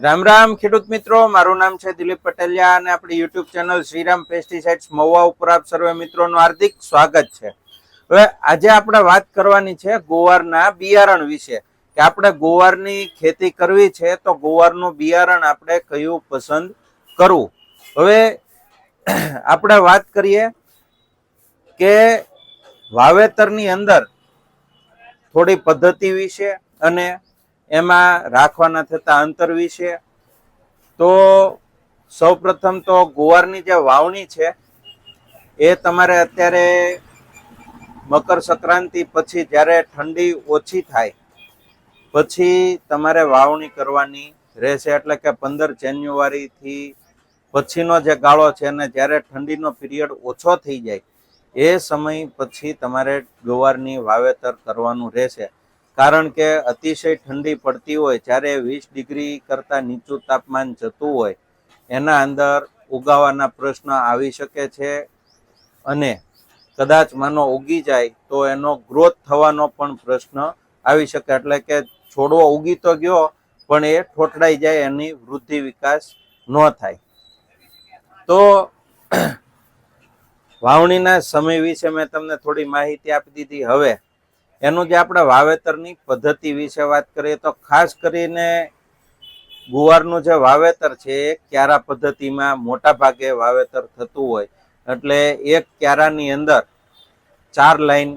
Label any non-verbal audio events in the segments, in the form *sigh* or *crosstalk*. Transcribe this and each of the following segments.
રામ રામ, ખેડૂત મિત્રો. મારું નામ છે દિલીપ પટેલિયા અને આપણી YouTube channel Shriram pesticides Mahuva ઉપર આપ સર્વે મિત્રોનું હાર્દિક સ્વાગત છે. હવે આજે આપણે વાત કરવાની છે ગુવારના બિયારણ વિશે. કે આપણે ગુવારની ખેતી કરવી છે તો ગુવારનું બિયારણ આપણે કયું પસંદ કરવું? હવે *clears throat* આપણે વાત કરીએ કે વાવેતરની અંદર થોડી પદ્ધતિ વિશે અને એમાં રાખવાના થતા અંતર વિશે. તો સૌપ્રથમ તો ગુવારની જે વાવણી છે, એ તમારે અત્યારે મકર સંક્રાંતિ પછી જ્યારે ઠંડી ઓછી થાય, પછી તમારે વાવણી કરવાની રહેશે. એટલે કે પંદર જાન્યુઆરીથી પછીનો જે ગાળો છે અને જ્યારે ઠંડીનો પિરિયડ ઓછો થઈ જાય, એ સમય પછી તમારે ગુવારની વાવેતર કરવાનું રહેશે. કારણ કે અતિશય ઠંડી પડતી હોય, જ્યારે વીસ ડિગ્રી કરતાં નીચું તાપમાન જતું હોય, એના અંદર ઉગાવાના પ્રશ્ન આવી શકે છે અને કદાચ માનો ઉગી જાય તો એનો ગ્રોથ થવાનો પણ પ્રશ્ન આવી શકે. એટલે કે છોડવો ઉગી તો ગયો, પણ એ ઠોઠડાઈ જાય, એની વૃદ્ધિ વિકાસ ન થાય. તો વાવણીના સમય વિશે મેં તમને થોડી માહિતી આપી દીધી. હવે એનું જે આપણે વાવેતરની પદ્ધતિ વિશે વાત કરીએ તો ખાસ કરીને ગુવારનું જે વાવેતર છે, એ ક્યારા પદ્ધતિમાં મોટા ભાગે વાવેતર થતું હોય. એટલે એક ક્યારાની અંદર ચાર લાઈન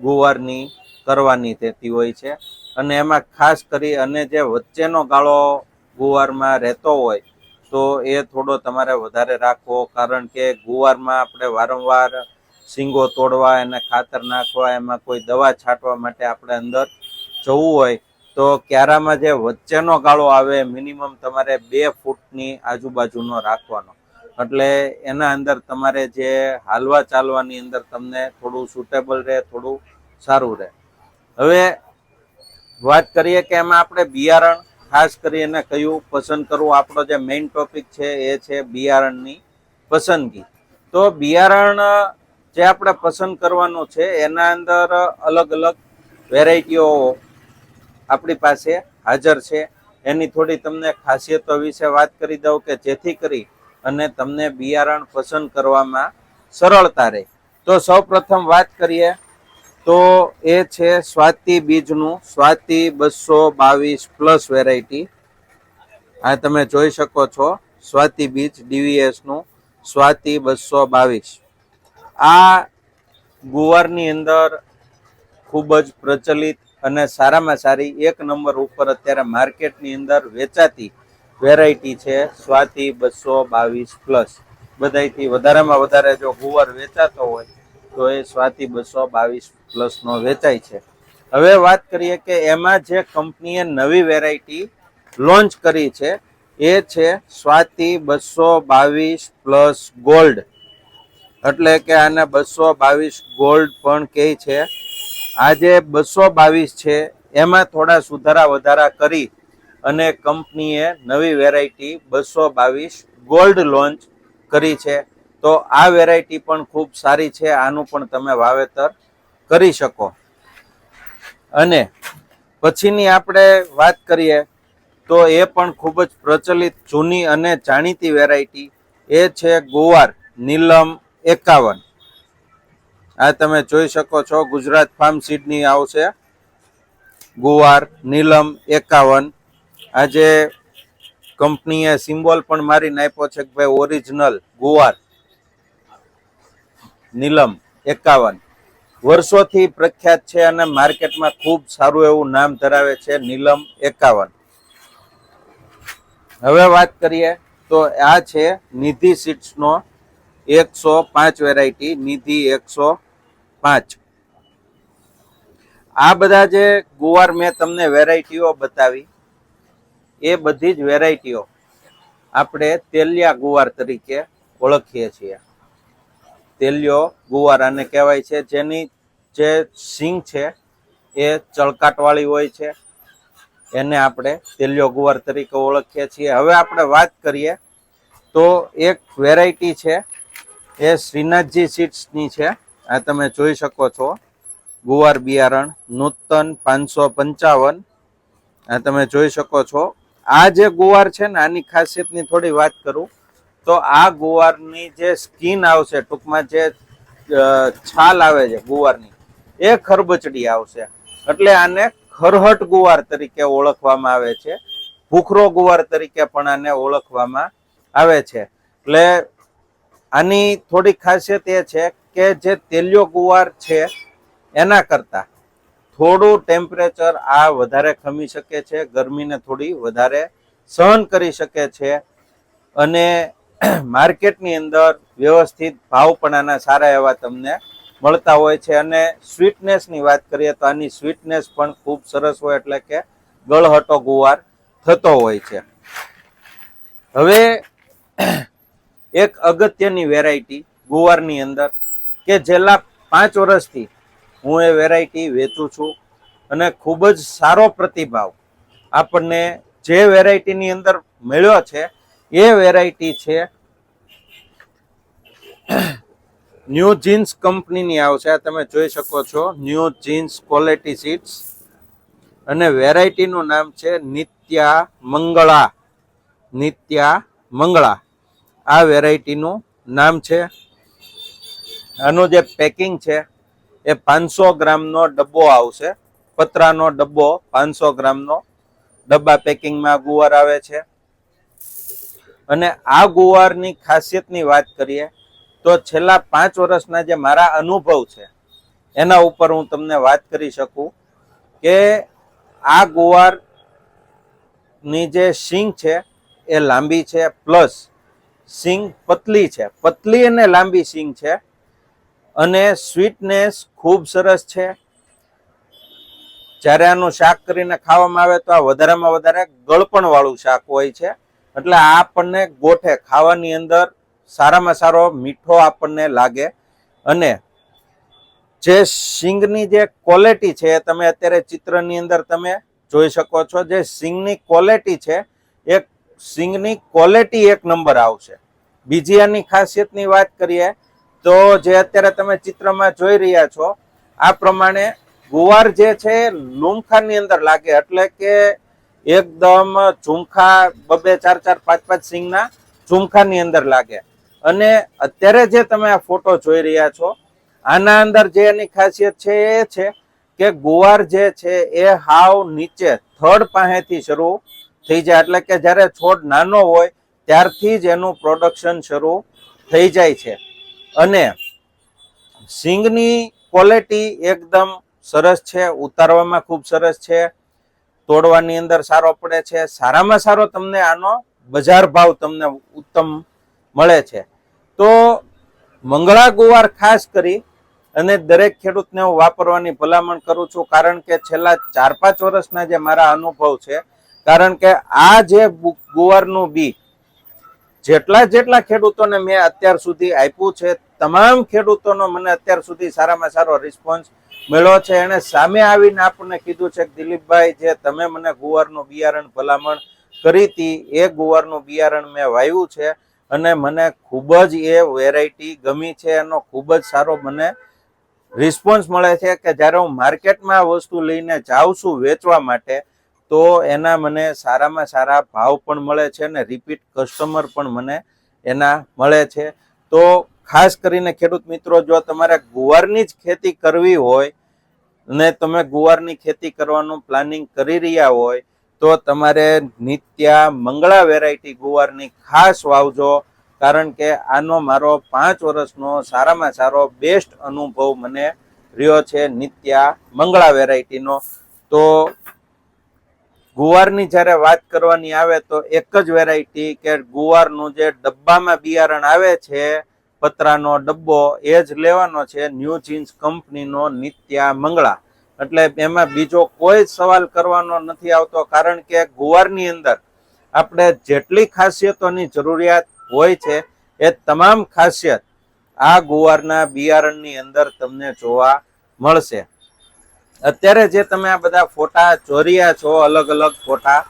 ગુવારની કરવાની થતી હોય છે. અને એમાં ખાસ કરી અને જે વચ્ચેનો ગાળો ગુવારમાં રહેતો હોય, તો એ થોડો તમારે વધારે રાખવો. કારણ કે ગુવારમાં આપણે વારંવાર શીંગો તોડવા, એને ખાતર નાખવા, એમાં કોઈ દવા છાંટવા માટે આપણે અંદર જવું હોય, તો ક્યારામાં જે વચ્ચેનો ગાળો આવે મિનિમમ તમારે બે ફૂટની આજુબાજુનો રાખવાનો. એટલે એના અંદર તમારે જે હાલવા ચાલવાની અંદર તમને થોડું સુટેબલ રહે, થોડું સારું રહે. હવે વાત કરીએ કે એમાં આપણે બિયારણ ખાસ કરીને કયું પસંદ કરવું? આપણો જે મેઇન ટોપિક છે, એ છે બિયારણની પસંદગી. તો બિયારણ જે આપણે પસંદ કરવાનું છે, એના અંદર અલગ અલગ વેરાયટીઓ આપણી પાસે હાજર છે. એની થોડી તમને ખાસિયતો વિશે વાત કરી દઉં કે જેથી કરી અને તમને બિયારણ પસંદ કરવામાં સરળતા રહે. તો સૌપ્રથમ વાત કરીએ તો એ છે સ્વાતિ બીજનું. સ્વાતિ બસો બાવીસ પ્લસ વેરાયટી. આ તમે જોઈ શકો છો. સ્વાતિ બીજ ડીવીએસનું. સ્વાતિ બસો બાવીસ. આ ગુવારની અંદર ખૂબ જ પ્રચલિત અને સારામાં સારી એક નંબર ઉપર અત્યારે માર્કેટની અંદર વેચાતી વેરાયટી છે સ્વાતિ બસો બાવીસ પ્લસ બધાયથી વધારેમાં વધારે જો ગુવાર વેચાતો હોય, તો એ સ્વાતિ બસો બાવીસ પ્લસનો વેચાય છે. હવે વાત કરીએ કે એમાં જે કંપનીએ નવી વેરાયટી લોન્ચ કરી છે, એ છે સ્વાતિ બસો બાવીસ પ્લસ ગોલ્ડ એટલે કે આને બસો બાવીસ ગોલ્ડ પણ કહે છે. આ જે બસો બાવીસ છે, એમાં થોડા સુધારા વધારા કરી અને કંપનીએ નવી વેરાયટી બસો બાવીસ ગોલ્ડ લોન્ચ કરી છે. તો આ વેરાયટી પણ ખૂબ સારી છે, આનું પણ તમે વાવેતર કરી શકો. અને પછીની આપણે વાત કરીએ, તો એ પણ ખૂબ જ પ્રચલિત, જૂની અને જાણીતી વેરાયટી એ છે ગુવાર, નીલમ એકાવન. આ તમે જોઈ શકો છો, ગુજરાત ફાર્મ સીડની આવશે. ગુવાર, નીલમ, એકાવન. આજે કંપનીએ સિમ્બોલ પણ મારીને આપ્યો છે કે ભાઈ ઓરિજિનલ ગુવાર, નીલમ, એકાવન. વર્ષોથી પ્રખ્યાત છે અને માર્કેટમાં ખૂબ સારું એવું નામ ધરાવે છે નીલમ, એકાવન. હવે વાત કરીએ તો આ છે નિધિ સીડ્સનો એકસો પાંચ વેરાયટી નિધિ એકસો પાંચ. આ બધા જે ગુવાર મેં તમને વેરાયટીઓ બતાવી, એ બધી જ વેરાયટીઓ આપણે તેલિયા ગુવાર તરીકે ઓળખીએ છીએ. તેલિયો ગુવાર આને કહેવાય છે, જેની જે સિંગ છે, એ ચળકાટવાળી હોય છે. એને આપણે તેલિયો ગુવાર તરીકે ઓળખીએ છીએ. હવે આપણે વાત કરીએ, તો એક વેરાયટી છે એ શ્રીનાથજી સીટ્સની છે. આ તમે જોઈ શકો છો. ગુવાર બિયારણ, નૂતન પાંચસો પંચાવન. આ તમે જોઈ શકો છો. આ જે ગુવાર છે ને, આની ખાસિયતની થોડી વાત કરું. તો આ ગુવારની જે સ્કીન આવશે, ટૂંકમાં જે છાલ આવે છે ગુવારની, એ ખરબચડી આવશે. એટલે આને ખરહટ ગુવાર તરીકે ઓળખવામાં આવે છે. ભૂખરો ગુવાર તરીકે પણ આને ઓળખવામાં આવે છે. એટલે આની થોડી ખાસિયત એ છે કે જે તેલિયો ગુવાર છે, એના કરતા થોડું ટેમ્પરેચર આ વધારે ખમી શકે છે, ગરમીને થોડી વધારે સહન કરી શકે છે અને *clears throat* માર્કેટની અંદર વ્યવસ્થિત ભાવ પણ આના સારા એવા તમને મળતા હોય છે અને સ્વીટનેસની વાત કરીએ તો આની સ્વીટનેસ પણ ખૂબ સરસ હોય એટલે કે ગળહટો ગુવાર થતો હોય છે. હવે એક અગત્યની વેરાયટી ગુવારની અંદર કે છેલ્લા પાંચ વર્ષથી હું એ વેરાયટી વેચું છું અને ખૂબ જ સારો પ્રતિભાવ આપણને જે વેરાયટીની અંદર મળ્યો છે, એ વેરાયટી છે ન્યૂ જીન્સ કંપનીની આવશે આ તમે જોઈ શકો છો, ન્યૂ જીન્સ ક્વોલિટી સીટ્સ અને વેરાયટીનું નામ છે નિત્યા મંગળા. નિત્યા મંગળા. આ વેરાયટીનું નામ છે. આનું જે પેકિંગ છે, એ પાંચસો ગ્રામનો ડબ્બો આવશે. પતરાનો ડબ્બો પાંચસો ગ્રામનો. ડબ્બા પેકિંગમાં ગુવાર આવે છે. અને આ ગુવારની ખાસિયતની વાત કરીએ, તો છેલ્લા પાંચ વર્ષના જે મારા અનુભવ છે, એના ઉપર હું તમને વાત કરી શકું કે આ ગુવારની જે શીંગ છે, એ લાંબી છે, પ્લસ સિંગ પતલી છે. પતલી અને લાંબી સિંગ છે. અને સ્વીટનેસ ખૂબ સરસ છે. જ્યારે આનું શાક કરીને ખાવામાં આવે તો આ વધારેમાં વધારે ગળપણ વાળું શાક હોય છે. એટલે આપણને ગોઠે ખાવાની અંદર સારામાં સારો મીઠો આપણને લાગે. અને જે સિંગની જે ક્વોલિટી છે તમે અત્યારે ચિત્રની અંદર તમે જોઈ શકો છો. જે સિંગની ક્વોલિટી છે એ સિંગની ક્વોલિટી એક નંબર આવશે. બીજી આની ખાસિયતની વાત કરીએ, તો જે અત્યારે તમે ચિત્રમાં જોઈ રહ્યા છો, આ પ્રમાણે ગુવાર જે છે લુમખાની અંદર લાગે, એટલે કે એકદમ ઝુમખા બબે ચાર ચાર, પાંચ પાંચ સિંગના ઝુમખાની અંદર લાગે. અને અત્યારે જે તમે આ ફોટો જોઈ રહ્યા છો, આના અંદર જે એની ખાસિયત છે એ છે કે ગુવાર જે છે એ હાવ નીચે થર્ડ પાસેથી શરૂ થઈ જાય. એટલે કે જ્યારે છોડ નાનો હોય, ત્યારથી જ એનું પ્રોડક્શન શરૂ થઈ જાય છે. અને સિંગની ક્વોલિટી એકદમ સરસ છે. ઉતારવામાં ખૂબ સરસ છે. તોડવાની અંદર સારો પડે છે. સારામાં સારો તમને આનો બજાર ભાવ તમને ઉત્તમ મળે છે. તો મંગળા ગુવાર ખાસ કરી અને દરેક ખેડૂતને હું વાપરવાની ભલામણ કરું છું. કારણ કે છેલ્લા ચાર પાંચ વર્ષના જે મારા અનુભવ છે કારણ કે આ જે ગુવારનું બી, જેટલા જેટલા ખેડૂતોને મેં અત્યાર સુધી આપ્યું છે, તમામ ખેડૂતોનો મને અત્યાર સુધી સારામાં સારો રિસ્પોન્સ મળ્યો છે. એણે સામે આવીને આપણને કીધું છે કે દિલીપભાઈ, જે તમે મને ગુવારનું બિયારણ ભલામણ કરી હતી, એ ગુવારનું બિયારણ મેં વાવ્યું છે અને મને ખૂબ જ એ વેરાયટી ગમી છે. એનો ખૂબ જ સારો મને રિસ્પોન્સ મળે છે કે જ્યારે હું માર્કેટમાં આ વસ્તુ લઈને જાઉં છું વેચવા માટે તો એના મને સારામાં સારા ભાવ પણ મળે છે અને રિપીટ કસ્ટમર પણ મને એના મળે છે. તો ખાસ કરીને ખેડૂત મિત્રો, જો તમારે ગુવારની જ ખેતી કરવી હોય અને તમે ગુવારની ખેતી કરવાનું પ્લાનિંગ કરી રહ્યા હોય, તો તમારે નિત્યા મંગળા વેરાયટી ગુવારની ખાસ વાવજો. કારણ કે આનો મારો પાંચ વર્ષનો સારામાં સારો બેસ્ટ અનુભવ મને રહ્યો છે નિત્યા મંગળા વેરાયટીનો તો ગુવારની જ્યારે વાત કરવાની આવે તો એક જ વેરાયટી કે ગુવારનું જે ડબ્બામાં બિયારણ આવે છે, પતરાનો ડબ્બો, એ જ લેવાનો છે ન્યૂ જીન્સ કંપનીનો નિત્યા મંગળા. એટલે એમાં બીજો કોઈ સવાલ કરવાનો નથી આવતો, કારણ કે ગુવારની અંદર આપણે જેટલી ખાસિયતોની જરૂરિયાત હોય છે, એ તમામ ખાસિયત આ ગુવારના બિયારણની અંદર તમને જોવા મળશે. અત્યારે જે તમે આ બધા ફોટા ચોર્યા છો, અલગ અલગ ફોટા,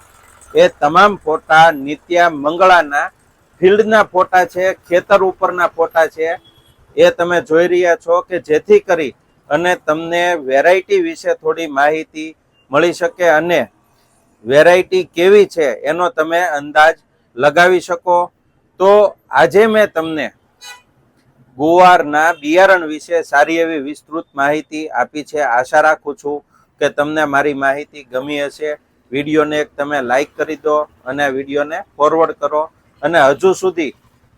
એ તમામ ફોટા નિત્યા મંગળાના ફિલ્ડના ફોટા છે, ખેતર ઉપરના ફોટા છે, એ તમે જોઈ રહ્યા છો કે જેથી કરી અને તમને વેરાયટી વિશે થોડી માહિતી મળી શકે અને વેરાયટી કેવી છે એનો તમે અંદાજ લગાવી શકો. તો આજે મેં તમને ગુવારના બિયારણ વિશે સારી એવી વિસ્તૃત માહિતી આપી છે. આશા રાખું છું કે તમને મારી માહિતી ગમી હશે. વિડીયોને એક તમે લાઈક કરી દો અને વિડીયોને ફોરવર્ડ કરો. અને હજુ સુધી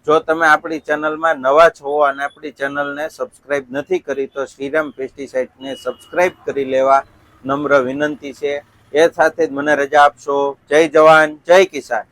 જો તમે આપણી ચેનલમાં નવા છો અને આપણી ચેનલને સબસ્ક્રાઇબ નથી કરી, તો શ્રીરામ પેસ્ટિસાઇડને સબસ્ક્રાઇબ કરી લેવા નમ્ર વિનંતી છે. એ સાથે જ મને રજા આપશો. જય જવાન, જય કિસાન.